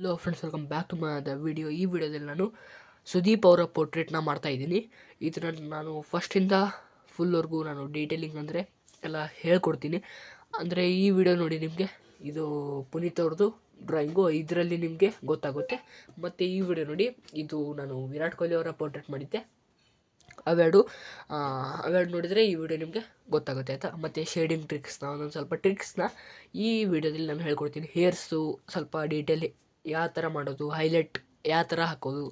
Hello friends welcome back to my the video ಈ ವಿಡಿಯೋದಲ್ಲಿ ನಾನು ಸುದೀಪ್ ಅವರ ಪೋರ್ಟ್ರೇಟ್ನ ಮಾಡ್ತಾ ಇದ್ದೀನಿ. ಇದನ್ನು ನಾನು ಫಸ್ಟಿಂದ ಫುಲ್ವರೆಗೂ ನಾನು ಡೀಟೇಲಿಂಗ್ ಅಂದರೆ ಎಲ್ಲ ಹೇಳ್ಕೊಡ್ತೀನಿ. ಅಂದರೆ ಈ ವಿಡಿಯೋ ನೋಡಿ ನಿಮಗೆ, ಇದು ಪುನೀತ್ ಅವ್ರದ್ದು ಡ್ರಾಯಿಂಗು ಇದರಲ್ಲಿ ನಿಮಗೆ ಗೊತ್ತಾಗುತ್ತೆ. ಮತ್ತು ಈ ವಿಡಿಯೋ ನೋಡಿ ಇದು ನಾನು ವಿರಾಟ್ ಕೊಹ್ಲಿ ಅವರ ಪೋರ್ಟ್ರೇಟ್ ಮಾಡಿದ್ದೆ. ಅವೆರಡು ಅವೆರಡು ನೋಡಿದರೆ ಈ ವಿಡಿಯೋ ನಿಮಗೆ ಗೊತ್ತಾಗುತ್ತೆ, ಆಯಿತಾ? ಮತ್ತು ಶೇಡಿಂಗ್ ಟ್ರಿಕ್ಸ್ನ ಒಂದೊಂದು ಸ್ವಲ್ಪ ಟ್ರಿಕ್ಸ್ನ ಈ ವಿಡಿಯೋದಲ್ಲಿ ನಾನು ಹೇಳ್ಕೊಡ್ತೀನಿ. ಹೇರ್ಸು ಸ್ವಲ್ಪ ಡೀಟೇಲ್ ಯಾವ ಥರ ಮಾಡೋದು ಹೈಲೈಟ್ ಯಾವ ಥರ ಹಾಕೋದು,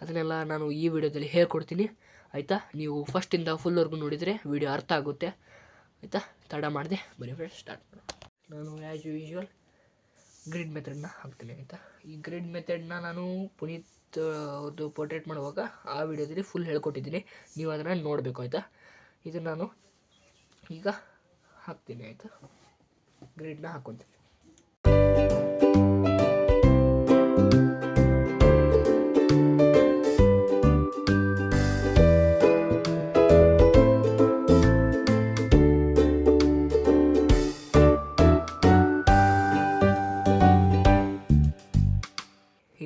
ಅದನ್ನೆಲ್ಲ ನಾನು ಈ ವಿಡಿಯೋದಲ್ಲಿ ಹೇಳ್ಕೊಡ್ತೀನಿ. ಆಯಿತಾ? ನೀವು ಫಸ್ಟಿಂದ ಫುಲ್ವರೆಗೂ ನೋಡಿದರೆ ವಿಡಿಯೋ ಅರ್ಥ ಆಗುತ್ತೆ. ಆಯಿತಾ? ತಡ ಮಾಡಿದೆ. ಬರೀ ಫ್ರೆಂಡ್ಸ್ ಸ್ಟಾರ್ಟ್ ಮಾಡೋಣ. ನಾನು ಆ್ಯಸ್ ಯೂಶ್ವಲ್ ಗ್ರಿಡ್ ಮೆಥಡ್ನ ಹಾಕ್ತೀನಿ, ಆಯಿತಾ? ಈ ಗ್ರಿಡ್ ಮೆಥಡ್ನ ನಾನು ಪುನೀತ್ ಅವ್ರದ್ದು ಪೋರ್ಟ್ರೇಟ್ ಮಾಡುವಾಗ ಆ ವಿಡಿಯೋದಲ್ಲಿ ಫುಲ್ ಹೇಳ್ಕೊಟ್ಟಿದ್ದೀನಿ. ನೀವು ಅದನ್ನು ನೋಡಬೇಕು, ಆಯಿತಾ? ಇದು ನಾನು ಈಗ ಹಾಕ್ತೀನಿ, ಆಯಿತಾ? ಗ್ರಿಡ್ನ ಹಾಕ್ಕೊತೀನಿ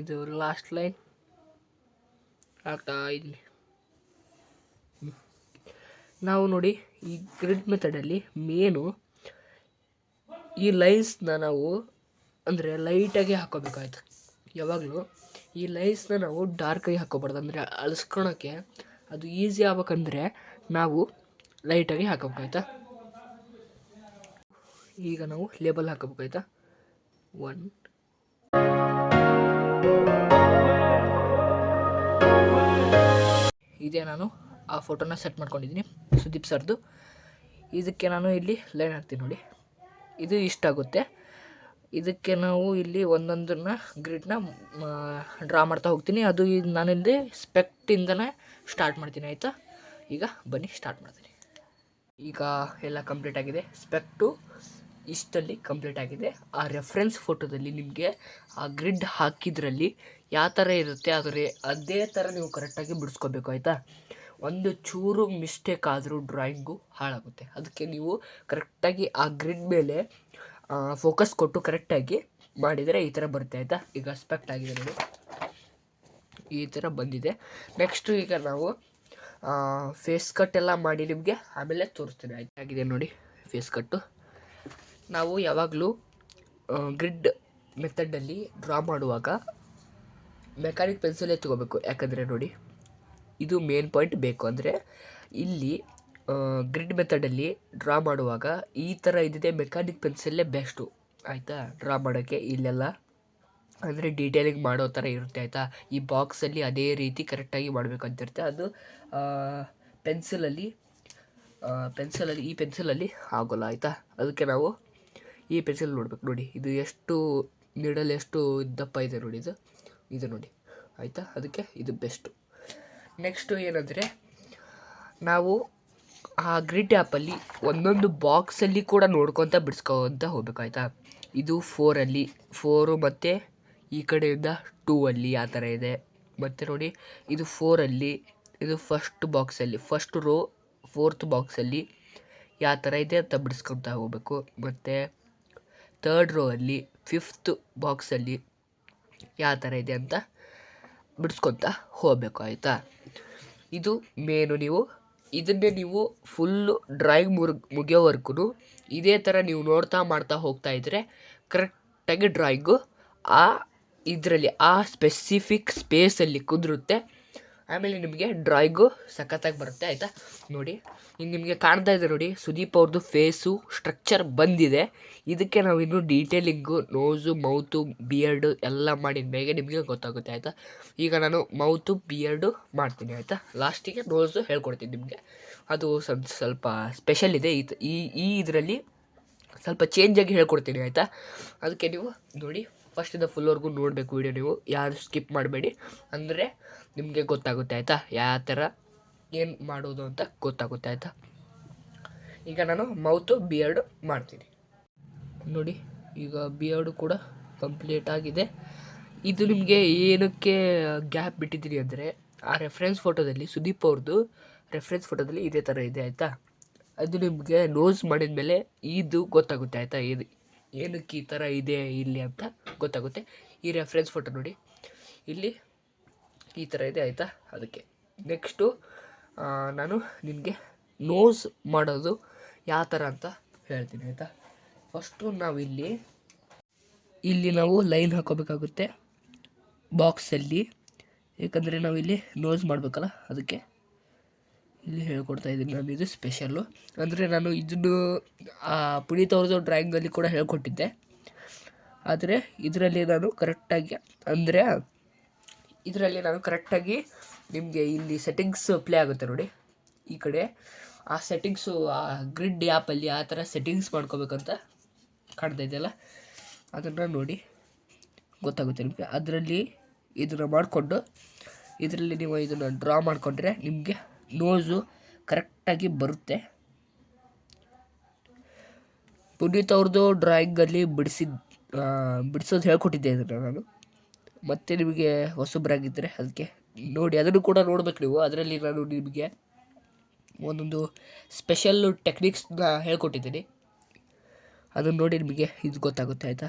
ಇದು ಲಾಸ್ಟ್ ಲೈನ್ ಆಗ್ತಾ ಇದ್ದೀನಿ ನಾವು ನೋಡಿ ಈ ಗ್ರಿಡ್ ಮೆಥಡಲ್ಲಿ ಮೇನು ಈ ಲೈನ್ಸ್ನ ನಾವು ಅಂದರೆ ಲೈಟಾಗಿ ಹಾಕೋಬೇಕಾಯ್ತು. ಯಾವಾಗಲೂ ಈ ಲೈನ್ಸ್ನ ನಾವು ಡಾರ್ಕಾಗಿ ಹಾಕೋಬಾರ್ದು. ಅಂದರೆ ಅಳಿಸ್ಕೊಳಕ್ಕೆ ಅದು ಈಸಿ ಆಗ್ಬೇಕಂದ್ರೆ ನಾವು ಲೈಟಾಗಿ ಹಾಕೋಬೇಕಾಯ್ತಾ? ಈಗ ನಾವು ಲೇಬಲ್ ಹಾಕೋಬೇಕಾಯ್ತಾ? ಒನ್ ಇದೇ ನಾನು. ಆ ಫೋಟೋನ ಸೆಟ್ ಮಾಡ್ಕೊಂಡಿದ್ದೀನಿ ಸುದೀಪ್ ಸರ್ದು. ಇದಕ್ಕೆ ನಾನು ಇಲ್ಲಿ ಲೈನ್ ಹಾಕ್ತೀನಿ ನೋಡಿ. ಇದು ಇಷ್ಟ ಆಗುತ್ತೆ. ಇದಕ್ಕೆ ನಾವು ಇಲ್ಲಿ ಒಂದೊಂದನ್ನ ಗ್ರಿಡ್ನ ಡ್ರಾ ಮಾಡ್ತಾ ಹೋಗ್ತೀನಿ. ಅದು ಇದು ನಾನಿಲ್ಲಿ ಸ್ಪೆಕ್ಟಿಂದನೇ ಸ್ಟಾರ್ಟ್ ಮಾಡ್ತೀನಿ, ಆಯಿತಾ? ಈಗ ಬನ್ನಿ, ಸ್ಟಾರ್ಟ್ ಮಾಡ್ತೀನಿ. ಈಗ ಎಲ್ಲ ಕಂಪ್ಲೀಟ್ ಆಗಿದೆ. ಸ್ಪೆಕ್ಟು ಇಷ್ಟಲ್ಲಿ ಕಂಪ್ಲೀಟ್ ಆಗಿದೆ. ಆ ರೆಫರೆನ್ಸ್ ಫೋಟೋದಲ್ಲಿ ನಿಮಗೆ ಆ ಗ್ರಿಡ್ ಹಾಕಿದ್ರಲ್ಲಿ ಯಾವ ಥರ ಇರುತ್ತೆ ಆದರೆ ಅದೇ ಥರ ನೀವು ಕರೆಕ್ಟಾಗಿ ಬಿಡಿಸ್ಕೋಬೇಕು, ಆಯಿತಾ? ಒಂದು ಚೂರು ಮಿಸ್ಟೇಕ್ ಆದರೂ ಡ್ರಾಯಿಂಗು ಹಾಳಾಗುತ್ತೆ. ಅದಕ್ಕೆ ನೀವು ಕರೆಕ್ಟಾಗಿ ಆ ಗ್ರಿಡ್ ಮೇಲೆ ಫೋಕಸ್ ಕೊಟ್ಟು ಕರೆಕ್ಟಾಗಿ ಮಾಡಿದರೆ ಈ ಥರ ಬರುತ್ತೆ, ಆಯಿತಾ? ಈಗ ಅಸ್ಪೆಕ್ಟ್ ಆಗಿದೆ ನೋಡಿ. ಈ ಥರ ಬಂದಿದೆ. ನೆಕ್ಸ್ಟು ಈಗ ನಾವು ಫೇಸ್ ಕಟ್ ಎಲ್ಲ ಮಾಡಿ ನಿಮಗೆ ಆಮೇಲೆ ತೋರಿಸ್ತೀನಿ, ಆಯ್ತು? ಆಗಿದೆ ನೋಡಿ ಫೇಸ್ ಕಟ್ಟು ನಾವು ಯಾವಾಗಲೂ ಗ್ರಿಡ್ ಮೆಥಡಲ್ಲಿ ಡ್ರಾ ಮಾಡುವಾಗ ಮೆಕ್ಯಾನಿಕ್ ಪೆನ್ಸಿಲೇ ತೊಗೋಬೇಕು. ಯಾಕಂದರೆ ನೋಡಿ, ಇದು ಮೇನ್ ಪಾಯಿಂಟ್ ಬೇಕು. ಅಂದರೆ ಇಲ್ಲಿ ಗ್ರಿಡ್ ಮೆಥಡಲ್ಲಿ ಡ್ರಾ ಮಾಡುವಾಗ ಈ ಥರ ಇದ್ದಿದೆ ಮೆಕ್ಯಾನಿಕ್ ಪೆನ್ಸಿಲ್ಲೇ ಬೆಸ್ಟು ಆಯಿತಾ? ಡ್ರಾ ಮಾಡೋಕ್ಕೆ ಇಲ್ಲೆಲ್ಲ, ಅಂದರೆ ಡೀಟೇಲಿಂಗ್ ಮಾಡೋ ಥರ ಇರುತ್ತೆ, ಆಯಿತಾ? ಈ ಬಾಕ್ಸಲ್ಲಿ ಅದೇ ರೀತಿ ಕರೆಕ್ಟಾಗಿ ಮಾಡಬೇಕು ಮಾಡಬೇಕಂತಿರುತ್ತೆ ಅದು ಪೆನ್ಸಿಲಲ್ಲಿ ಪೆನ್ಸಿಲಲ್ಲಿ ಈ ಪೆನ್ಸಿಲಲ್ಲಿ ಆಗೋಲ್ಲ, ಆಯಿತಾ? ಅದಕ್ಕೆ ನಾವು ಈ ಪೆನ್ಸಿಲ್ ನೋಡ್ಬೇಕು ನೋಡಿ. ಇದು ಎಷ್ಟು, ನೀಡಲ್ ಎಷ್ಟು ದಪ್ಪ ಇದೆ ನೋಡಿ ಇದು. ಇದು ನೋಡಿ. ಆಯಿತಾ? ಅದಕ್ಕೆ ಇದು ಬೆಸ್ಟು ನೆಕ್ಸ್ಟು ಏನಂದರೆ, ನಾವು ಆ ಗ್ರಿಡ್ ಆ್ಯಪಲ್ಲಿ ಒಂದೊಂದು ಬಾಕ್ಸಲ್ಲಿ ಕೂಡ ನೋಡ್ಕೊತ ಬಿಡಿಸ್ಕೊತ ಹೋಗ್ಬೇಕಾಯ್ತಾ ಇದು ಫೋರಲ್ಲಿ ಫೋರು ಮತ್ತು ಈ ಕಡೆಯಿಂದ ಟೂ ಅಲ್ಲಿ ಆ ಥರ ಇದೆ. ಮತ್ತು ನೋಡಿ, ಇದು ಫೋರಲ್ಲಿ ಇದು ಫಸ್ಟ್ ಬಾಕ್ಸಲ್ಲಿ ಫಸ್ಟ್ ರೋ ಫೋರ್ತ್ ಬಾಕ್ಸಲ್ಲಿ ಯಾವ ಥರ ಇದೆ ಅಂತ ಬಿಡಿಸ್ಕೊತಾ ಹೋಗ್ಬೇಕು. ಮತ್ತು ತರ್ಡ್ ರೋ ಅಲ್ಲಿ ಫಿಫ್ತ್ ಬಾಕ್ಸಲ್ಲಿ ಯಾವ ಥರ ಇದೆ ಅಂತ ಬಿಡಿಸ್ಕೊತಾ ಹೋಗಬೇಕು, ಆಯಿತಾ? ಇದು ಮೇನು ನೀವು. ಇದನ್ನೇ ನೀವು ಫುಲ್ಲು ಡ್ರಾಯಿಂಗ್ ಮುರ್ ಮುಗಿಯೋವರೆಗೂ ಇದೇ ಥರ ನೀವು ನೋಡ್ತಾ ಮಾಡ್ತಾ ಹೋಗ್ತಾ ಇದ್ದರೆ ಕರೆಕ್ಟಾಗಿ ಡ್ರಾಯಿಂಗು ಆ ಇದರಲ್ಲಿ ಆ ಸ್ಪೆಸಿಫಿಕ್ ಸ್ಪೇಸಲ್ಲಿ ಕುದುರುತ್ತೆ. ಆಮೇಲೆ ನಿಮಗೆ ಡ್ರಾಯಿಂಗು ಸಖತ್ತಾಗಿ ಬರುತ್ತೆ, ಆಯಿತಾ? ನೋಡಿ ಈಗ ನಿಮಗೆ ಕಾಣ್ತಾ ಇದೆ ನೋಡಿ, ಸುದೀಪ್ ಅವ್ರದ್ದು ಫೇಸು, ಸ್ಟ್ರಕ್ಚರ್ ಬಂದಿದೆ. ಇದಕ್ಕೆ ನಾವು ಇನ್ನೂ ಡೀಟೇಲಿಂಗು ನೋಸು ಮೌತು ಬಿಯರ್ಡು ಎಲ್ಲ ಮಾಡಿದ ಮೇಲೆ ನಿಮಗೆ ಗೊತ್ತಾಗುತ್ತೆ, ಆಯಿತಾ? ಈಗ ನಾನು ಮೌತು ಬಿಯರ್ಡು ಮಾಡ್ತೀನಿ, ಆಯಿತಾ? ಲಾಸ್ಟಿಗೆ ನೋಸು ಹೇಳ್ಕೊಡ್ತೀನಿ ನಿಮಗೆ. ಅದು ಸ್ವಲ್ಪ ಸ್ವಲ್ಪ ಸ್ಪೆಷಲ್ ಇದೆ. ಈ ಈ ಇದರಲ್ಲಿ ಸ್ವಲ್ಪ ಚೇಂಜಾಗಿ ಹೇಳ್ಕೊಡ್ತೀನಿ, ಆಯಿತಾ? ಅದಕ್ಕೆ ನೀವು ನೋಡಿ ಫಸ್ಟಿಂದ ಫುಲ್ವರೆಗೂ ನೋಡಬೇಕು ವೀಡಿಯೋ ನೀವು. ಯಾರು ಸ್ಕಿಪ್ ಮಾಡಬೇಡಿ. ಅಂದರೆ ನಿಮಗೆ ಗೊತ್ತಾಗುತ್ತೆ ಆಯಿತಾ? ಯಾವ ಥರ ಏನು ಮಾಡೋದು ಅಂತ ಗೊತ್ತಾಗುತ್ತೆ ಆಯಿತಾ? ಈಗ ನಾನು ಮೌತು ಬಿಯರ್ಡ್ ಮಾಡ್ತೀನಿ. ನೋಡಿ, ಈಗ ಬಿಯರ್ಡು ಕೂಡ ಕಂಪ್ಲೀಟ್ ಆಗಿದೆ. ಇದು ನಿಮಗೆ ಏನಕ್ಕೆ ಗ್ಯಾಪ್ ಬಿಟ್ಟಿದ್ದೀನಿ ಅಂದರೆ, ಆ ರೆಫರೆನ್ಸ್ ಫೋಟೋದಲ್ಲಿ ಸುದೀಪ್ ಅವ್ರದ್ದು ರೆಫರೆನ್ಸ್ ಫೋಟೋದಲ್ಲಿ ಇದೇ ಥರ ಇದೆ ಆಯಿತಾ? ಅದು ನಿಮಗೆ ನೋಸ್ ಮಾಡಿದ ಮೇಲೆ ಇದು ಗೊತ್ತಾಗುತ್ತೆ ಆಯಿತಾ? ಇದು ಏನಕ್ಕೆ ಈ ಥರ ಇದೆ ಇಲ್ಲಿ ಅಂತ ಗೊತ್ತಾಗುತ್ತೆ. ಈ ರೆಫರೆನ್ಸ್ ಫೋಟೋ ನೋಡಿ. ಇಲ್ಲಿ ಈ ಥರ ಇದೆ ಆಯಿತಾ? ಅದಕ್ಕೆ ನೆಕ್ಸ್ಟು ನಾನು ನಿನಗೆ ನೋಸ್ ಮಾಡೋದು ಯಾವ ಥರ ಅಂತ ಹೇಳ್ತೀನಿ ಆಯಿತಾ? ಫಸ್ಟು ನಾವಿಲ್ಲಿ, ಇಲ್ಲಿ ನಾವು ಲೈನ್ ಹಾಕೋಬೇಕಾಗುತ್ತೆ ಬಾಕ್ಸಲ್ಲಿ ಏಕೆಂದರೆ ನಾವಿಲ್ಲಿ ನೋಸ್ ಮಾಡಬೇಕಲ್ಲ, ಅದಕ್ಕೆ ಇಲ್ಲಿ ಹೇಳ್ಕೊಡ್ತಾ ಇದ್ದೀನಿ ನಾನು ಇದು ಸ್ಪೆಷಲ್ಲು ಅಂದರೆ ನಾನು ಇದನ್ನು ಪುನೀತ್ ಅವ್ರದ್ದು ಡ್ರಾಯಿಂಗಲ್ಲಿ ಕೂಡ ಹೇಳ್ಕೊಟ್ಟಿದ್ದೆ. ಆದರೆ ಇದರಲ್ಲಿ ನಾನು ಕರೆಕ್ಟಾಗಿ ಅಂದರೆ ಇದರಲ್ಲಿ ನಾನು ಕರೆಕ್ಟಾಗಿ ನಿಮಗೆ ಇಲ್ಲಿ ಸೆಟ್ಟಿಂಗ್ಸ್ ಪ್ಲೇ ಆಗುತ್ತೆ ನೋಡಿ. ಈ ಕಡೆ ಆ ಸೆಟ್ಟಿಂಗ್ಸು ಆ ಗ್ರಿಡ್ ಆ್ಯಪಲ್ಲಿ ಆ ಥರ ಸೆಟ್ಟಿಂಗ್ಸ್ ಮಾಡ್ಕೋಬೇಕಂತ ಕಾಣ್ತಾ ಇದೆಯಲ್ಲ ಅದನ್ನು ನೋಡಿ ಗೊತ್ತಾಗುತ್ತೆ ನಿಮಗೆ. ಅದರಲ್ಲಿ ಇದನ್ನು ಮಾಡಿಕೊಂಡು, ಇದರಲ್ಲಿ ನೀವು ಇದನ್ನು ಡ್ರಾ ಮಾಡಿಕೊಂಡ್ರೆ ನಿಮಗೆ ನೋಸು ಕರೆಕ್ಟಾಗಿ ಬರುತ್ತೆ. ಪುನೀತ್ ಅವ್ರದ್ದು ಡ್ರಾಯಿಂಗಲ್ಲಿ ಬಿಡಿಸಿದ ಬಿಡಿಸೋದು ಹೇಳ್ಕೊಟ್ಟಿದ್ದೆ ಇದನ್ನು ನಾನು. ಮತ್ತೆ ನಿಮಗೆ ಹೊಸಬ್ರಾಗಿದ್ದರೆ ಅದಕ್ಕೆ ನೋಡಿ, ಅದನ್ನು ಕೂಡ ನೋಡ್ಬೇಕು ನೀವು. ಅದರಲ್ಲಿ ನಾನು ನಿಮಗೆ ಒಂದೊಂದು ಸ್ಪೆಷಲ್ ಟೆಕ್ನಿಕ್ಸ್ನ ಹೇಳ್ಕೊಟ್ಟಿದ್ದೀನಿ. ಅದನ್ನು ನೋಡಿ ನಿಮಗೆ ಇದು ಗೊತ್ತಾಗುತ್ತೆ, ಆಯಿತಾ?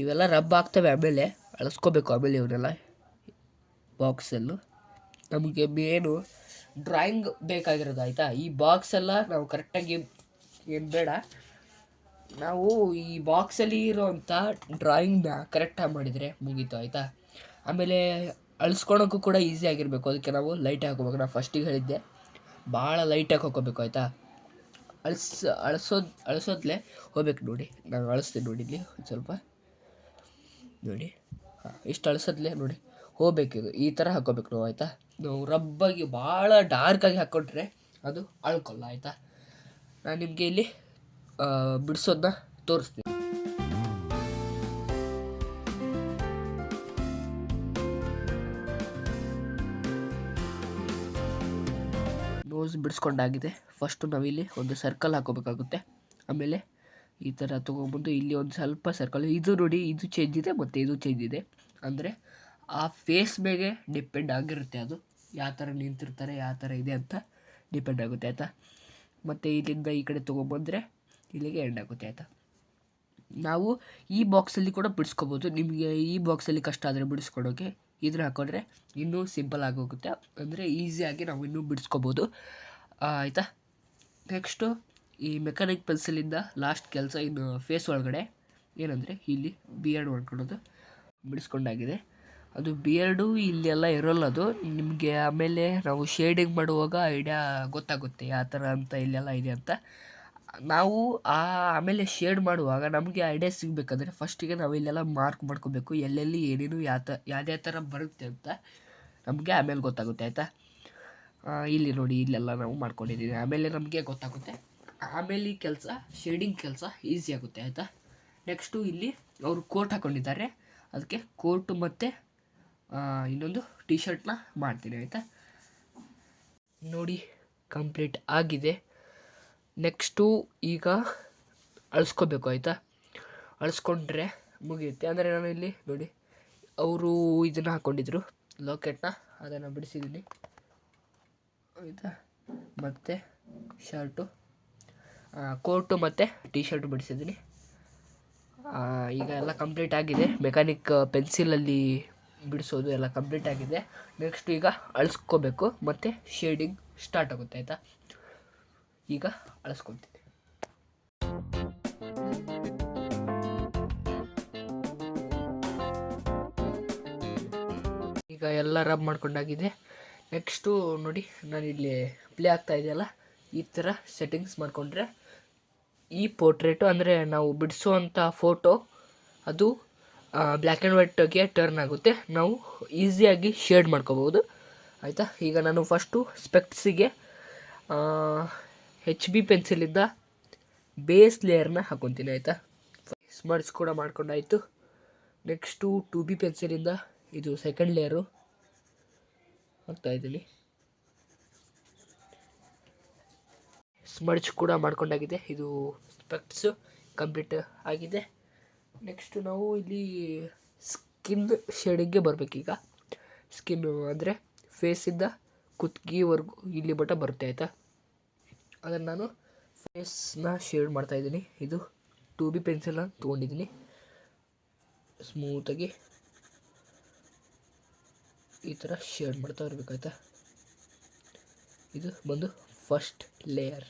ಇವೆಲ್ಲ ರಬ್ ಆಗ್ತವೆ ಆಮೇಲೆ, ಅಳಿಸ್ಕೋಬೇಕು ಆಮೇಲೆ ಇವನ್ನೆಲ್ಲ ಬಾಕ್ಸಲ್ಲು ನಮಗೆ ಮೇನು ಡ್ರಾಯಿಂಗ್ ಬೇಕಾಗಿರೋದು, ಆಯಿತಾ? ಈ ಬಾಕ್ಸ್ ಎಲ್ಲ ನಾವು ಕರೆಕ್ಟಾಗಿ ಏನು ಬೇಡ. ನಾವು ಈ ಬಾಕ್ಸಲ್ಲಿ ಇರೋವಂಥ ಡ್ರಾಯಿಂಗ್ನ ಕರೆಕ್ಟಾಗಿ ಮಾಡಿದರೆ ಮುಗೀತು, ಆಯಿತಾ? ಆಮೇಲೆ ಅಳಿಸ್ಕೊಳಕ್ಕೂ ಕೂಡ ಈಸಿ ಆಗಿರಬೇಕು. ಅದಕ್ಕೆ ನಾವು ಲೈಟ್ ಹಾಕೋಬೇಕು. ನಾನು ಫಸ್ಟಿಗೆ ಹೇಳಿದ್ದೆ. ಭಾಳ ಲೈಟಾಗಿ ಹಾಕೋಬೇಕು ಆಯಿತಾ? ಅಳಿಸ್, ಅಳಿಸೋದು, ಅಳಿಸೋದ್ಲೆ ಹೋಗ್ಬೇಕು ನೋಡಿ. ನಾನು ಅಳಿಸ್ತೀನಿ ನೋಡಿ ಇಲ್ಲಿ ಒಂದು ಸ್ವಲ್ಪ. ನೋಡಿ. ಹಾಂ, ಇಷ್ಟು ಅಳಿಸೋದ್ಲೆ ನೋಡಿ. ಹೋಗ್ಬೇಕಿದು ಈ ಥರ ಹಾಕೋಬೇಕು ನಾವು, ಆಯಿತಾ? ನಾವು ರಬ್ಬಾಗಿ ಭಾಳ ಡಾರ್ಕಾಗಿ ಹಾಕ್ಕೊಟ್ರೆ ಅದು ಅಳ್ಕೊಲ್ಲ, ಆಯಿತಾ? ನಾನು ನಿಮಗೆ ಇಲ್ಲಿ ಬಿಡಿಸೋದನ್ನ ತೋರಿಸ್ತೀನಿ. ನೋಸ್ ಬಿಡಿಸ್ಕೊಂಡಾಗಿದೆ. ಫಸ್ಟು ನಾವಿಲ್ಲಿ ಒಂದು ಸರ್ಕಲ್ ಹಾಕೋಬೇಕಾಗುತ್ತೆ. ಆಮೇಲೆ ಈ ಥರ ತೊಗೊಂಬಂದು ಇಲ್ಲಿ ಒಂದು ಸ್ವಲ್ಪ ಸರ್ಕಲ್ ಇದು ನೋಡಿ, ಇದು ಚೇಂಜ್ ಇದೆ ಮತ್ತು ಇದು ಚೇಂಜ್ ಇದೆ. ಅಂದರೆ ಆ ಫೇಸ್ ಮೇಲೆ ಡಿಪೆಂಡ್ ಆಗಿರುತ್ತೆ ಅದು. ಯಾವ ಥರ ನಿಂತಿರ್ತಾರೆ, ಯಾವ ಥರ ಇದೆ ಅಂತ ಡಿಪೆಂಡ್ ಆಗುತ್ತೆ, ಆಯಿತಾ? ಮತ್ತು ಇಲ್ಲಿಂದ ಈ ಕಡೆ ತೊಗೊಂಬಂದರೆ ಇಲ್ಲಿಗೆ ಎಂಡ್ ಆಗುತ್ತೆ ಆಯಿತಾ? ನಾವು ಈ ಬಾಕ್ಸಲ್ಲಿ ಕೂಡ ಬಿಡಿಸ್ಕೋಬೋದು. ನಿಮಗೆ ಈ ಬಾಕ್ಸಲ್ಲಿ ಕಷ್ಟ ಆದರೆ ಬಿಡಿಸ್ಕೊಡೋಕೆ. ಇದ್ರ ಹಾಕೊಂಡ್ರೆ ಇನ್ನೂ ಸಿಂಪಲ್ ಆಗೋಗುತ್ತೆ. ಅಂದರೆ ಈಸಿಯಾಗಿ ನಾವು ಇನ್ನೂ ಬಿಡಿಸ್ಕೋಬೋದು. ಆಯಿತಾ? ನೆಕ್ಸ್ಟು ಈ ಮೆಕ್ಯಾನಿಕ್ ಪೆನ್ಸಿಲಿಂದ ಲಾಸ್ಟ್ ಕೆಲಸ ಇನ್ನು ಫೇಸ್ ಒಳಗಡೆ. ಏನಂದರೆ ಇಲ್ಲಿ ಬಿಯರ್ಡ್ ಮಾಡ್ಕೊಳೋದು ಬಿಡಿಸ್ಕೊಂಡಾಗಿದೆ. ಅದು ಬಿಯರ್ಡು ಇಲ್ಲೆಲ್ಲ ಇರೋಲ್ಲ ಅದು. ನಿಮಗೆ ಆಮೇಲೆ ನಾವು ಶೇಡಿಂಗ್ ಮಾಡುವಾಗ ಐಡಿಯಾ ಗೊತ್ತಾಗುತ್ತೆ. ಯಾವ ಥರ ಅಂತ ಇಲ್ಲೆಲ್ಲ ಇದೆ ಅಂತ. ನಾವು ಆ ಆಮೇಲೆ ಶೇಡ್ ಮಾಡುವಾಗ ನಮಗೆ ಐಡಿಯಾ ಸಿಗಬೇಕಂದ್ರೆ ಫಸ್ಟಿಗೆ ನಾವು ಇಲ್ಲೆಲ್ಲ ಮಾರ್ಕ್ ಮಾಡ್ಕೋಬೇಕು. ಎಲ್ಲೆಲ್ಲಿ ಏನೇನು ಯಾವ ಯಾವ್ಯಾವ ಥರ ಬರುತ್ತೆ ಅಂತ ನಮಗೆ ಆಮೇಲೆ ಗೊತ್ತಾಗುತ್ತೆ, ಆಯಿತಾ? ಇಲ್ಲಿ ನೋಡಿ, ಇಲ್ಲೆಲ್ಲ ನಾವು ಮಾಡ್ಕೊಂಡಿದ್ದೀವಿ ಆಮೇಲೆ ನಮಗೆ ಗೊತ್ತಾಗುತ್ತೆ. ಆಮೇಲೆ ಈ ಕೆಲಸ ಶೇಡಿಂಗ್ ಕೆಲಸ ಈಸಿ ಆಗುತ್ತೆ, ಆಯಿತಾ? ನೆಕ್ಸ್ಟು ಇಲ್ಲಿ ಅವರು ಕೋಟ್ ಹಾಕ್ಕೊಂಡಿದ್ದಾರೆ ಅದಕ್ಕೆ ಕೋಟು ಮತ್ತು ಇನ್ನೊಂದು ಟಿ ಶರ್ಟ್ನ ಮಾಡ್ತೀನಿ, ಆಯಿತಾ? ನೋಡಿ ಕಂಪ್ಲೀಟ್ ಆಗಿದೆ. ನೆಕ್ಸ್ಟು ಈಗ ಅಳಿಸ್ಕೋಬೇಕು, ಆಯಿತಾ? ಅಳಿಸ್ಕೊಂಡ್ರೆ ಮುಗಿಯುತ್ತೆ. ಅಂದರೆ ನಾನು ಇಲ್ಲಿ ನೋಡಿ, ಅವರು ಇದನ್ನು ಹಾಕ್ಕೊಂಡಿದ್ರು ಲಾಕೆಟ್ನ ಅದನ್ನು ಬಿಡಿಸಿದ್ದೀನಿ ಆಯಿತಾ? ಮತ್ತು ಶರ್ಟು ಕೋಟು ಮತ್ತು ಟಿ ಶರ್ಟ್ ಬಿಡಿಸಿದ್ದೀನಿ ಈಗ ಎಲ್ಲ ಕಂಪ್ಲೀಟ್ ಆಗಿದೆ. ಮೆಕ್ಯಾನಿಕ್ ಪೆನ್ಸಿಲಲ್ಲಿ ಬಿಡಿಸೋದು ಎಲ್ಲ ಕಂಪ್ಲೀಟ್ ಆಗಿದೆ. ನೆಕ್ಸ್ಟ್ ಈಗ ಅಳಿಸ್ಕೋಬೇಕು. ಮತ್ತು ಶೇಡಿಂಗ್ ಸ್ಟಾರ್ಟ್ ಆಗುತ್ತೆ, ಆಯಿತಾ? ಈಗ ಅಳಿಸ್ಕೊಳ್ತೀನಿ ಈಗ ಎಲ್ಲ ರಬ್ ಮಾಡ್ಕೊಂಡಾಗಿದೆ. ನೆಕ್ಸ್ಟು ನೋಡಿ, ನಾನು ಇಲ್ಲಿ ಪ್ಲೇ ಆಗ್ತಾ ಇದೆಯಲ್ಲ, ಈ ಥರ ಸೆಟ್ಟಿಂಗ್ಸ್ ಮಾಡಿಕೊಂಡ್ರೆ ಈ ಪೋರ್ಟ್ರೇಟು ಅಂದರೆ ನಾವು ಬಿಡಿಸುವಂಥ ಫೋಟೋ ಅದು ಬ್ಲ್ಯಾಕ್ ಆ್ಯಂಡ್ ವೈಟ್ಗೆ ಟರ್ನ್ ಆಗುತ್ತೆ. ನಾವು ಈಸಿಯಾಗಿ ಶೇಡ್ ಮಾಡ್ಕೋಬೋದು. ಆಯಿತಾ? ಈಗ ನಾನು ಫಸ್ಟು ಸ್ಪೆಕ್ಟ್ಸಿಗೆ ಹೆಚ್ ಬಿ ಪೆನ್ಸಿಲಿಂದ ಬೇಸ್ ಲೇಯರ್ನ ಹಾಕೊತೀನಿ, ಆಯಿತಾ? ಸ್ಮರ್ಚ್ ಕೂಡ ಮಾಡ್ಕೊಂಡಾಯಿತು. ನೆಕ್ಸ್ಟು ಟು ಬಿ ಪೆನ್ಸಿಲಿಂದ ಇದು ಸೆಕೆಂಡ್ ಲೇಯರು ಹಾಕ್ತಾಯಿದ್ದೀನಿ ಸ್ಮರ್ಚ್ ಕೂಡ ಮಾಡ್ಕೊಂಡಾಗಿದೆ. ಇದು ಸ್ಪೆಕ್ಟ್ಸು ಕಂಪ್ಲೀಟ್ ಆಗಿದೆ. ನೆಕ್ಸ್ಟು ನಾವು ಇಲ್ಲಿ ಸ್ಕಿನ್ ಶೇಡಿಂಗ್ಗೆ ಬರಬೇಕೀಗ. ಸ್ಕಿನ್ನು ಅಂದರೆ ಫೇಸಿಂದ ಕುತ್ತಿಗೆವರೆಗೂ ಇಲ್ಲಿ ಮಟ್ಟ ಬರುತ್ತೆ, ಆಯಿತಾ? ಅದನ್ನು ನಾನು ಫೇಸ್ನ ಶೇಡ್ ಮಾಡ್ತಾಯಿದ್ದೀನಿ ಇದು ಟೂ ಬಿ ಪೆನ್ಸಿಲನ್ನು ತೊಗೊಂಡಿದ್ದೀನಿ. ಸ್ಮೂತಾಗಿ ಈ ಥರ ಶೇಡ್ ಮಾಡ್ತಾ ಇರಬೇಕಾಯ್ತಾ? ಇದು ಬಂದು ಫಸ್ಟ್ ಲೇಯರ್.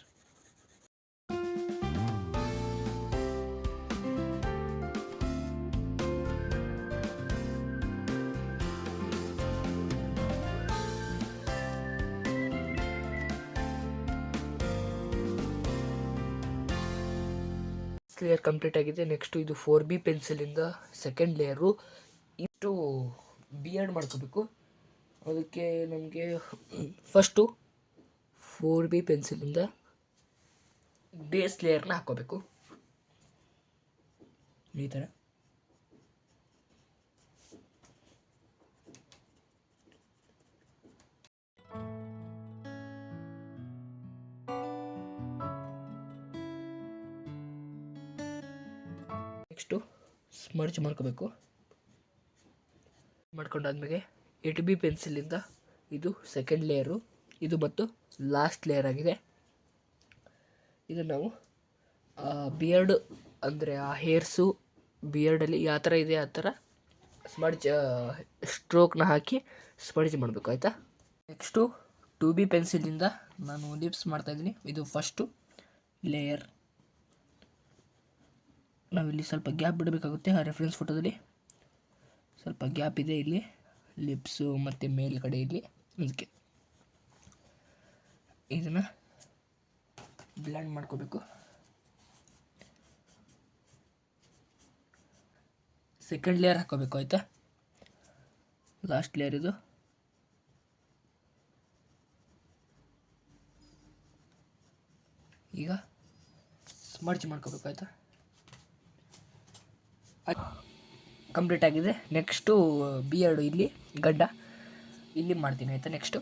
ಲೇಯರ್ ಕಂಪ್ಲೀಟ್ ಆಗಿದೆ. ನೆಕ್ಸ್ಟು ಇದು ಫೋರ್ ಬಿ ಪೆನ್ಸಿಲಿಂದ ಸೆಕೆಂಡ್ ಲೇಯರು ಇಷ್ಟು ಬಿ ಎಡ್ ಮಾಡ್ಕೋಬೇಕು. ಅದಕ್ಕೆ ನಮಗೆ ಫಸ್ಟು ಫೋರ್ ಬಿ ಪೆನ್ಸಿಲಿಂದ ಬೇಸ್ ಲೇಯರ್ನ ಹಾಕ್ಕೋಬೇಕು. ಈ ಥರ ನೆಕ್ಸ್ಟು ಸ್ಮರ್ಜ್ ಮಾಡ್ಕೋಬೇಕು. ಮಾಡ್ಕೊಂಡಾದ್ಮೇಲೆ ಎಟ್ ಬಿ ಪೆನ್ಸಿಲಿಂದ ಇದು ಸೆಕೆಂಡ್ ಲೇಯರು, ಇದು ಮತ್ತು ಲಾಸ್ಟ್ ಲೇಯರ್ ಆಗಿದೆ. ಇದು ನಾವು ಬಿಯರ್ಡ್ ಅಂದರೆ ಆ ಹೇರ್ಸು ಬಿಯರ್ಡಲ್ಲಿ ಯಾವ ಥರ ಇದೆ ಆ ಥರ ಸ್ಮರ್ಜ್ ಸ್ಟ್ರೋಕ್ನ ಹಾಕಿ ಸ್ಮರ್ಜ್ ಮಾಡಬೇಕು, ಆಯಿತಾ? ನೆಕ್ಸ್ಟು ಟು ಬಿ ಪೆನ್ಸಿಲಿಂದ ನಾನು ಲಿಪ್ಸ್ ಮಾಡ್ತಾಯಿದ್ದೀನಿ ಇದು ಫಸ್ಟು ಲೇಯರ್. ನಾವಿಲ್ಲಿ ಸ್ವಲ್ಪ ಗ್ಯಾಪ್ ಬಿಡಬೇಕಾಗುತ್ತೆ ಆ ರೆಫರೆನ್ಸ್ ಫೋಟೋದಲ್ಲಿ ಸ್ವಲ್ಪ ಗ್ಯಾಪ್ ಇದೆ ಇಲ್ಲಿ. ಲಿಪ್ಸು ಮತ್ತು ಮೇಲ್ಗಡೆ ಇಲ್ಲಿ. ಅದಕ್ಕೆ ಇದನ್ನು ಬ್ಲ್ಯಾಂಡ್ ಮಾಡ್ಕೋಬೇಕು. ಸೆಕೆಂಡ್ ಲೇಯರ್ ಹಾಕೋಬೇಕು, ಆಯಿತಾ? ಲಾಸ್ಟ್ ಲೇಯರ್ ಇದು. ಈಗ ಸ್ಮರ್ಚ್ ಮಾಡ್ಕೋಬೇಕು, ಆಯಿತಾ? ಕಂಪ್ಲೀಟ್ ಆಗಿದೆ. ನೆಕ್ಸ್ಟು ಬಿ ಎರಡು ಇಲ್ಲಿ, ಗಡ್ಡ. ಇಲ್ಲಿ ಮಾಡ್ತೀನಿ, ಆಯಿತಾ? ನೆಕ್ಸ್ಟು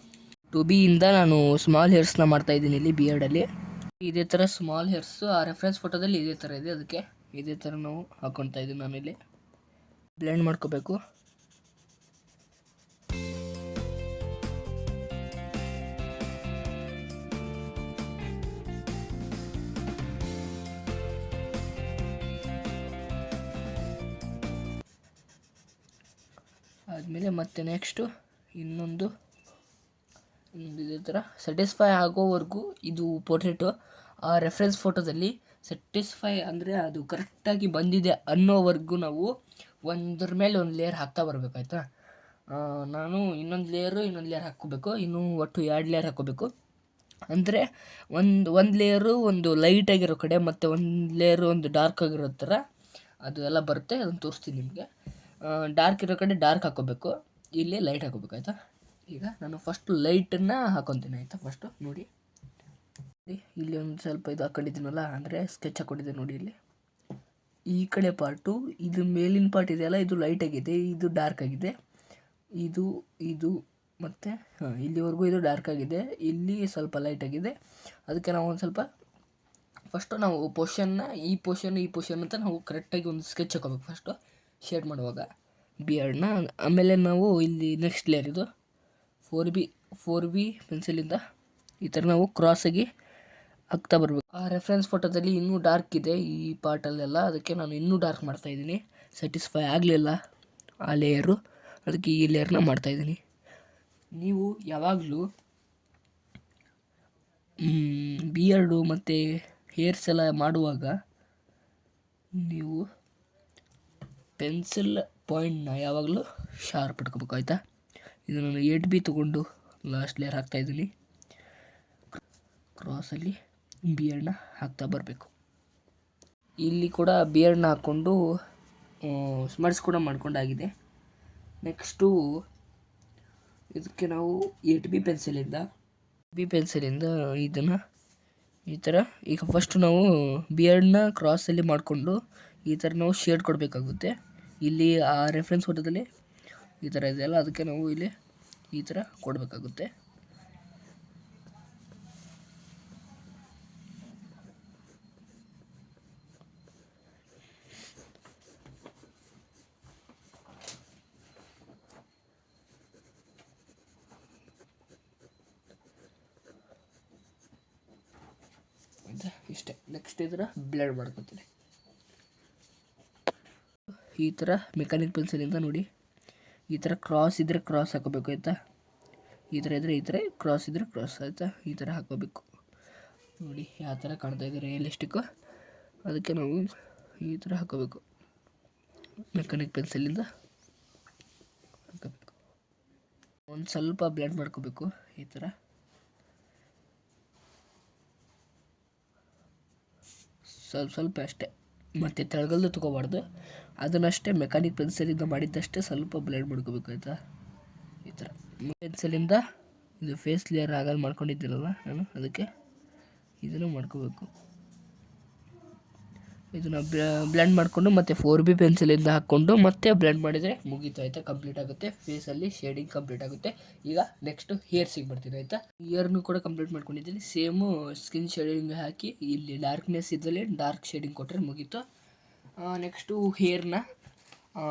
ಟು ಬಿಯಿಂದ ನಾನು ಸ್ಮಾಲ್ ಹೇರ್ಸ್ನ ಮಾಡ್ತಾ ಇದ್ದೀನಿ ಇಲ್ಲಿ ಬಿ ಎರ್ಡಲ್ಲಿ. ಇದೇ ಥರ ಸ್ಮಾಲ್ ಹೇರ್ಸು ಆ ರೆಫರೆನ್ಸ್ ಫೋಟೋದಲ್ಲಿ ಇದೇ ಥರ ಇದೆ ಅದಕ್ಕೆ. ಇದೇ ಥರ ನಾವು ಹಾಕ್ಕೊಳ್ತಾ ಇದ್ದೀವಿ ನಾನಿಲ್ಲಿ. ಬ್ಲೆಂಡ್ ಮಾಡ್ಕೋಬೇಕು. ಆದಮೇಲೆ ಮತ್ತೆ ನೆಕ್ಸ್ಟು ಇನ್ನೊಂದು ಇನ್ನೊಂದು ಇದೇ ಥರ ಸ್ಯಾಟಿಸ್ಫೈ ಆಗೋವರೆಗೂ ಇದು ಪೋರ್ಟ್ರೇಟು ಆ ರೆಫ್ರೆನ್ಸ್ ಫೋಟೋದಲ್ಲಿ ಸ್ಯಾಟಿಸ್ಫೈ ಅಂದರೆ ಅದು ಕರೆಕ್ಟಾಗಿ ಬಂದಿದೆ ಅನ್ನೋವರೆಗೂ ನಾವು ಒಂದ್ರ ಮೇಲೆ ಒಂದು ಲೇಯರ್ ಹಾಕ್ತಾ ಬರಬೇಕಾಯ್ತಾ ನಾನು ಇನ್ನೊಂದು ಲೇಯರು ಇನ್ನೊಂದು ಲೇಯರ್ ಹಾಕ್ಕೋಬೇಕು. ಇನ್ನೂ ಒಟ್ಟು ಎರಡು ಲೇಯರ್ ಹಾಕ್ಕೋಬೇಕು. ಅಂದರೆ ಒಂದು ಒಂದು ಲೇಯರು ಒಂದು ಲೈಟ್ ಆಗಿರೋ ಕಡೆ ಮತ್ತು ಒಂದು ಲೇಯರು ಒಂದು ಡಾರ್ಕ್ ಆಗಿರೋ ಥರ ಅದು ಎಲ್ಲ ಬರುತ್ತೆ. ಅದನ್ನು ತೋರಿಸ್ತೀನಿ ನಿಮಗೆ. ಡಾರ್ಕ್ ಇರೋ ಕಡೆ ಡಾರ್ಕ್ ಹಾಕೋಬೇಕು. ಇಲ್ಲಿ ಲೈಟ್ ಹಾಕೋಬೇಕು, ಆಯಿತಾ? ಈಗ ನಾನು ಫಸ್ಟು ಲೈಟನ್ನು ಹಾಕೊತೀನಿ, ಆಯಿತಾ? ಫಸ್ಟು ನೋಡಿ. ಇಲ್ಲಿ- ಒಂದು ಸ್ವಲ್ಪ ಇದು ಹಾಕೊಂಡಿದ್ದೀನಲ್ಲ, ಅಂದರೆ ಸ್ಕೆಚ್ ಹಾಕೊಂಡಿದ್ದೆ ನೋಡಿ ಇಲ್ಲಿ. ಈ ಕಡೆ ಪಾರ್ಟು ಇದು ಮೇಲಿನ ಪಾರ್ಟ್ ಇದೆಯಲ್ಲ ಇದು ಲೈಟ್ ಆಗಿದೆ, ಇದು ಡಾರ್ಕ್ ಆಗಿದೆ. ಇದು ಇದು, ಮತ್ತು ಇಲ್ಲಿವರೆಗೂ ಇದು ಡಾರ್ಕ್ ಆಗಿದೆ, ಇಲ್ಲಿ ಸ್ವಲ್ಪ ಲೈಟ್ ಆಗಿದೆ. ಅದಕ್ಕೆ ನಾವು ಒಂದು ಸ್ವಲ್ಪ ಫಸ್ಟು ನಾವು ಪೋಷನ್ನ ಈ ಪೋಷನ್ ಈ ಪೋಷನ್ ಅಂತ ನಾವು ಕರೆಕ್ಟಾಗಿ ಒಂದು ಸ್ಕೆಚ್ ಹಾಕೋಬೇಕು ಫಸ್ಟು ಶೇಡ್ ಮಾಡುವಾಗ ಬಿಯರ್ಡ್ನ. ಆಮೇಲೆ ನಾವು ಇಲ್ಲಿ ನೆಕ್ಸ್ಟ್ ಲೇಯರ್ ಇದು ಫೋರ್ ಬಿ ಫೋರ್ ಬಿ ಪೆನ್ಸಿಲಿಂದ ಈ ಥರ ನಾವು ಕ್ರಾಸಾಗಿ ಹಾಕ್ತಾ ಬರಬೇಕು. ಆ ರೆಫರೆನ್ಸ್ ಫೋಟೋದಲ್ಲಿ ಇನ್ನೂ ಡಾರ್ಕ್ ಇದೆ ಈ ಪಾರ್ಟಲ್ಲೆಲ್ಲ ಅದಕ್ಕೆ ನಾನು ಇನ್ನೂ ಡಾರ್ಕ್ ಮಾಡ್ತಾಯಿದ್ದೀನಿ ಸ್ಯಾಟಿಸ್ಫೈ ಆಗಲಿಲ್ಲ ಆ ಲೇಯರು ಅದಕ್ಕೆ ಈ ಲೇಯರ್ನ ಮಾಡ್ತಾಯಿದ್ದೀನಿ ನೀವು ಯಾವಾಗಲೂ ಬಿಯರ್ಡು ಮತ್ತು ಹೇರ್ಸ್ ಎಲ್ಲ ಮಾಡುವಾಗ ನೀವು ಪೆನ್ಸಿಲ್ ಪಾಯಿಂಟ್ನ ಯಾವಾಗಲೂ ಶಾರ್ಪ್ ಇಟ್ಕೋಬೇಕು ಆಯಿತಾ ಇದು ನಾನು ಏಟ್ ಬಿ ತೊಗೊಂಡು ಲಾಸ್ಟ್ ಲೇಯರ್ ಹಾಕ್ತಾಯಿದ್ದೀನಿ ಕ್ರಾಸಲ್ಲಿ ಬಿಯರ್ಡ್ನ ಹಾಕ್ತಾ ಬರಬೇಕು. ಇಲ್ಲಿ ಕೂಡ ಬಿಯರ್ಡ್ನ ಹಾಕ್ಕೊಂಡು ಸ್ಮರ್ಸ್ ಕೂಡ ಮಾಡ್ಕೊಂಡಾಗಿದೆ. ನೆಕ್ಸ್ಟು ಇದಕ್ಕೆ ನಾವು ಏಟ್ ಬಿ ಪೆನ್ಸಿಲಿಂದ ಬಿ ಪೆನ್ಸಿಲಿಂದ ಇದನ್ನು ಈ ಥರ ಈಗ ಫಸ್ಟ್ ನಾವು ಬಿಯರ್ಡ್ನ ಕ್ರಾಸಲ್ಲಿ ಮಾಡಿಕೊಂಡು ಈ ಥರ ನಾವು ಶೇಡ್ ಕೊಡಬೇಕಾಗುತ್ತೆ. ಇಲ್ಲಿ ಆ ರೆಫರೆನ್ಸ್ ಫೋಟೋದಲ್ಲಿ ಈ ಥರ ಇದೆಯಲ್ಲ ಅದಕ್ಕೆ ನಾವು ಇಲ್ಲಿ ಈ ಥರ ಕೊಡಬೇಕಾಗುತ್ತೆ. ಇಷ್ಟೇ. ನೆಕ್ಸ್ಟ್ ಇದರ ಬ್ಲಡ್ ಮಾಡ್ಕೊತೀನಿ. ಈ ಥರ ಮೆಕ್ಯಾನಿಕ್ ಪೆನ್ಸಿಲಿಂದ ನೋಡಿ. ಈ ಥರ ಕ್ರಾಸ್ ಇದ್ದರೆ ಕ್ರಾಸ್ ಹಾಕೋಬೇಕು, ಆಯಿತಾ? ಈ ಥರ ಇದ್ದರೆ ಈ ಥರ, ಕ್ರಾಸ್ ಇದ್ದರೆ ಕ್ರಾಸ್, ಆಯಿತಾ? ಈ ಥರ ಹಾಕೋಬೇಕು. ನೋಡಿ, ಯಾವ ಥರ ಕಾಣ್ತಾ ಇದೆ ರಿಯಲಿಸ್ಟಿಕ್ಕು ಅದಕ್ಕೆ ನಾವು ಈ ಥರ ಹಾಕೋಬೇಕು. ಮೆಕ್ಯಾನಿಕ್ ಪೆನ್ಸಿಲಿಂದ ಹಾಕೋಬೇಕು. ಒಂದು ಸ್ವಲ್ಪ ಬ್ಲೆಂಡ್ ಮಾಡ್ಕೋಬೇಕು, ಈ ಥರ. ಸ್ವಲ್ಪ ಸ್ವಲ್ಪ ಅಷ್ಟೇ. ಮತ್ತು ತೆಳಗಲ್ದು ತೊಗೋಬಾರ್ದು. ಅದನ್ನಷ್ಟೇ ಮೆಕ್ಯಾನಿಕ್ ಪೆನ್ಸಿಲಿಂದ ಮಾಡಿದ್ದಷ್ಟೇ ಸ್ವಲ್ಪ ಬ್ಲೆಂಡ್ ಮಾಡ್ಕೋಬೇಕು ಆಯಿತಾ? ಈ ಥರ ಪೆನ್ಸಿಲಿಂದ ಇದು ಫೇಸ್ ಲೇಯರ್ ಆಗಲ್ಲಿ ಮಾಡ್ಕೊಂಡಿದ್ದೀನಲ್ಲ ನಾನು ಅದಕ್ಕೆ ಇದನ್ನು ಮಾಡ್ಕೋಬೇಕು. ಇದನ್ನು ಬ್ಲೆಂಡ್ ಮಾಡಿಕೊಂಡು ಮತ್ತು ಫೋರ್ ಬಿ ಪೆನ್ಸಿಲಿಂದ ಹಾಕ್ಕೊಂಡು ಮತ್ತೆ ಬ್ಲೆಂಡ್ ಮಾಡಿದರೆ ಮುಗೀತು ಆಯಿತಾ ಕಂಪ್ಲೀಟ್ ಆಗುತ್ತೆ. ಫೇಸಲ್ಲಿ ಶೇಡಿಂಗ್ ಕಂಪ್ಲೀಟ್ ಆಗುತ್ತೆ. ಈಗ ನೆಕ್ಸ್ಟು ಹೇರ್ಸಿಗೆ ಬರ್ತೀನಿ ಆಯಿತಾ? ಇಯರ್ನು ಕೂಡ ಕಂಪ್ಲೀಟ್ ಮಾಡ್ಕೊಂಡಿದ್ದೀನಿ. ಸೇಮು ಸ್ಕಿನ್ ಶೇಡಿಂಗ್ ಹಾಕಿ ಇಲ್ಲಿ ಡಾರ್ಕ್ನೆಸ್ ಇದ್ದಲ್ಲಿ ಡಾರ್ಕ್ ಶೇಡಿಂಗ್ ಕೊಟ್ಟರೆ ಮುಗೀತು. ನೆಕ್ಸ್ಟು ಹೇರ್ನ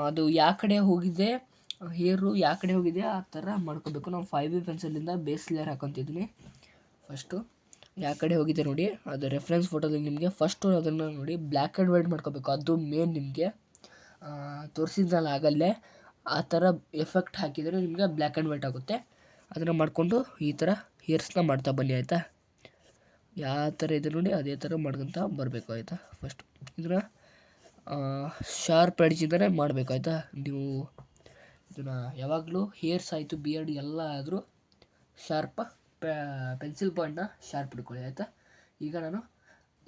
ಅದು ಯಾವ ಕಡೆ ಹೋಗಿದೆ ಹೇರು ಯಾವ ಕಡೆ ಹೋಗಿದೆ ಆ ಥರ ಮಾಡ್ಕೋಬೇಕು. ನಾವು ಫೈವ್ ಬಿ ಪೆನ್ಸಿಲಿಂದ ಬೇಸ್ ಲೇಯರ್ ಹಾಕೊತಿದ್ದೀನಿ ಫಸ್ಟು ಯಾವ ಕಡೆ ಹೋಗಿದೆ ನೋಡಿ, ಅದು ರೆಫರೆನ್ಸ್ ಫೋಟೋದಲ್ಲಿ ನಿಮಗೆ ಫಸ್ಟು ಅದನ್ನು ನೋಡಿ ಬ್ಲ್ಯಾಕ್ ಆ್ಯಂಡ್ ವೈಟ್ ಮಾಡ್ಕೋಬೇಕು. ಅದು ಮೇನ್ ನಿಮಗೆ ತೋರಿಸಿದ್ನಲ್ಲ ಆಗಲ್ಲೇ, ಆ ಥರ ಎಫೆಕ್ಟ್ ಹಾಕಿದರೆ ನಿಮಗೆ ಬ್ಲ್ಯಾಕ್ ಆ್ಯಂಡ್ ವೈಟ್ ಆಗುತ್ತೆ. ಅದನ್ನು ಮಾಡಿಕೊಂಡು ಈ ಥರ ಹೇರ್ಸ್ನ ಮಾಡ್ತಾ ಬನ್ನಿ ಆಯಿತಾ? ಯಾವ ಥರ ಇದೆ ನೋಡಿ, ಅದೇ ಥರ ಮಾಡ್ಕೊತ ಬರಬೇಕು ಆಯಿತಾ? ಫಸ್ಟ್ ಇದನ್ನು ಶಾರ್ಪ್ ಎಡ್ಜಿಂದಲೇ ಮಾಡಬೇಕು ಆಯಿತಾ? ನೀವು ಇದನ್ನು ಯಾವಾಗಲೂ ಹೇರ್ಸ್ ಆಯಿತು ಬಿಯರ್ಡ್ ಎಲ್ಲ ಆದರೂ ಶಾರ್ಪ ಪೆನ್ಸಿಲ್ ಪಾಯಿಂಟ್ನ ಶಾರ್ಪ್ ಇಟ್ಕೊಳ್ಳಿ ಆಯಿತಾ? ಈಗ ನಾನು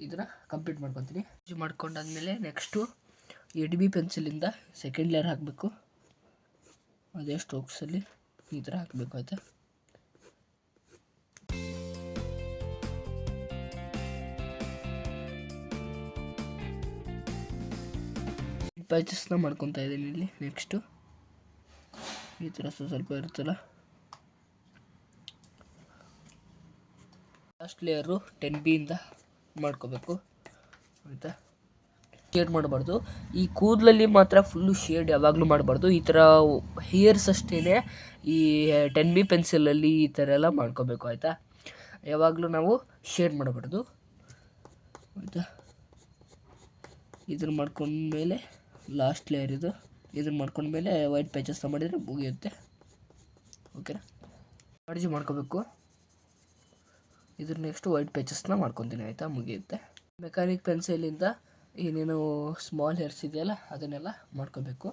ಇದನ್ನು ಕಂಪ್ಲೀಟ್ ಮಾಡ್ಕೊತೀನಿ. ಮಾಡ್ಕೊಂಡಾದ್ಮೇಲೆ ನೆಕ್ಸ್ಟು ಎಡ್ ಬಿ ಪೆನ್ಸಿಲಿಂದ ಸೆಕೆಂಡ್ ಲೇಯರ್ ಹಾಕಬೇಕು. ಅದೇ ಸ್ಟ್ರೋಕ್ಸಲ್ಲಿ ಈ ಥರ ಹಾಕಬೇಕು, ಆಯಿತಾ? ಪ್ಯಾಚಸ್ನ ಮಾಡ್ಕೊತಾ ಇದ್ದೀನಿ ಇಲ್ಲಿ ನೆಕ್ಸ್ಟು ಈ ಥರ ಸ್ವಲ್ಪ ಇರುತ್ತಲ್ಲ? ಲಾಸ್ಟ್ ಲೇಯರು ಟೆನ್ ಬಿಯಿಂದ ಮಾಡ್ಕೋಬೇಕು. ಆಯಿತಾ? ಶೇಡ್ ಮಾಡಬಾರ್ದು. ಈ ಕೂದಲಲ್ಲಿ ಮಾತ್ರ ಫುಲ್ಲು ಶೇಡ್ ಯಾವಾಗಲೂ ಮಾಡಬಾರ್ದು. ಈ ಥರ ಹೇರ್ಸ್ ಅಷ್ಟೇ ಈ ಟೆನ್ ಬಿ ಪೆನ್ಸಿಲಲ್ಲಿ ಈ ಥರ ಎಲ್ಲ ಮಾಡ್ಕೋಬೇಕು, ಆಯಿತಾ? ಯಾವಾಗಲೂ ನಾವು ಶೇಡ್ ಮಾಡಬಾರ್ದು. ಆಯಿತಾ? ಇದನ್ನು ಮಾಡ್ಕೊಂಡ್ಮೇಲೆ ಲಾಸ್ಟ್ ಲೇಯರ್ ಇದು. ಇದನ್ನು ಮಾಡ್ಕೊಂಡ್ಮೇಲೆ ವೈಟ್ ಪ್ಯಾಚಸ್ ಮಾಡಿದರೆ ಮುಗಿಯುತ್ತೆ. ಓಕೆನಾ ಅರ್ಜಿ ಮಾಡ್ಕೋಬೇಕು. ಇದ್ರ ನೆಕ್ಸ್ಟ್ ವೈಟ್ ಪೇಚಸ್ನ ಮಾಡ್ಕೊತೀನಿ, ಆಯಿತಾ? ಮುಗಿಯುತ್ತೆ. ಮೆಕ್ಯಾನಿಕ್ ಪೆನ್ಸಿಲಿಂದ ಏನೇನು ಸ್ಮಾಲ್ ಹೇರ್ಸ್ ಇದೆಯಲ್ಲ, ಅದನ್ನೆಲ್ಲ ಮಾಡ್ಕೋಬೇಕು.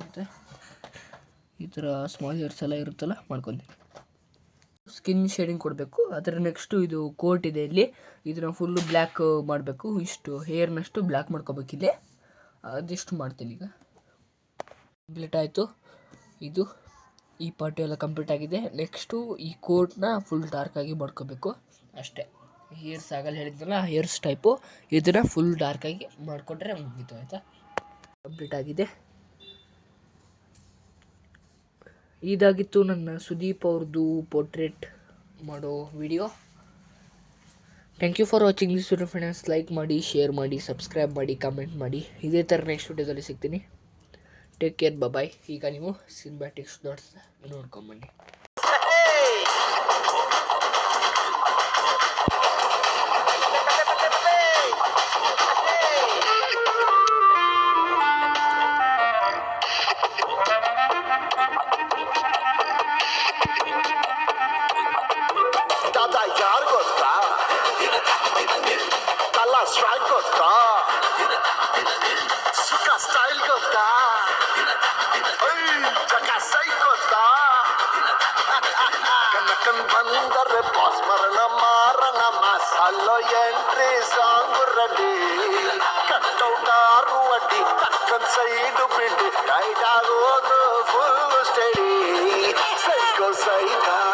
ಮತ್ತು ಈ ಥರ ಸ್ಮಾಲ್ ಹೇರ್ಸ್ ಎಲ್ಲ ಇರುತ್ತಲ್ಲ, ಮಾಡ್ಕೊತೀನಿ. ಸ್ಕಿನ್ ಶೇಡಿಂಗ್ ಕೊಡಬೇಕು. ಅದರ ನೆಕ್ಸ್ಟು ಇದು ಕೋಟ್ ಇದೆ ಇಲ್ಲಿ. ಇದನ್ನು ಫುಲ್ಲು ಬ್ಲ್ಯಾಕ್ ಮಾಡಬೇಕು. ಇಷ್ಟು ಹೇರ್ನಷ್ಟು ಬ್ಲ್ಯಾಕ್ ಮಾಡ್ಕೋಬೇಕು ಇಲ್ಲಿ. ಅದಿಷ್ಟು ಮಾಡ್ತೀನಿ ಈಗ. ಕಂಪ್ಲೀಟ್ ಆಯಿತು. ಇದು ಈ ಪಾರ್ಟ್ ಎಲ್ಲ ಕಂಪ್ಲೀಟ್ ಆಗಿದೆ. ನೆಕ್ಸ್ಟು ಈ ಕೋಟ್ನ ಫುಲ್ ಡಾರ್ಕಾಗಿ ಮಾಡ್ಕೋಬೇಕು. ಅಷ್ಟೇ. ಹೇರ್ಸ್ ಆಗಲ್ಲ ಹೇಳಿದ್ನಲ್ಲ ಹೇರ್ಸ್ ಟೈಪು ಇದನ್ನು ಫುಲ್ ಡಾರ್ಕಾಗಿ ಮಾಡಿಕೊಂಡ್ರೆ ಮುಗೀತು, ಆಯಿತಾ? ಕಂಪ್ಲೀಟ್ ಆಗಿದೆ. ಇದಾಗಿತ್ತು ನನ್ನ ಸುದೀಪ್ ಅವ್ರದ್ದು ಪೋರ್ಟ್ರೇಟ್ ಮಾಡೋ video thank you for watching this video friends like ಮಾಡಿ ಶೇರ್ ಮಾಡಿ ಸಬ್ಸ್ಕ್ರೈಬ್ ಮಾಡಿ ಕಮೆಂಟ್ ಮಾಡಿ. ಇದೇ ಥರ ನೆಕ್ಸ್ಟ್ ವಿಡಿಯೋದಲ್ಲಿ ಸಿಗ್ತೀನಿ. ಟೇಕ್ ಕೇರ್ ಬಾಯ್ ಈಗ ನೀವು ಸಿನ್ಮ್ಯಾಟಿಕ್ಸ್ ಡಾಟ್ಸ್ ನೋಡ್ಕೊಂಬನ್ನಿ ದಾದ ಯಾರು ಗೊತ್ತಾ సూపర్ స్ట్రైక్ కొత్తా? సుఖ స్టైల్ కొత్తా? Full study. సైకో సైకా.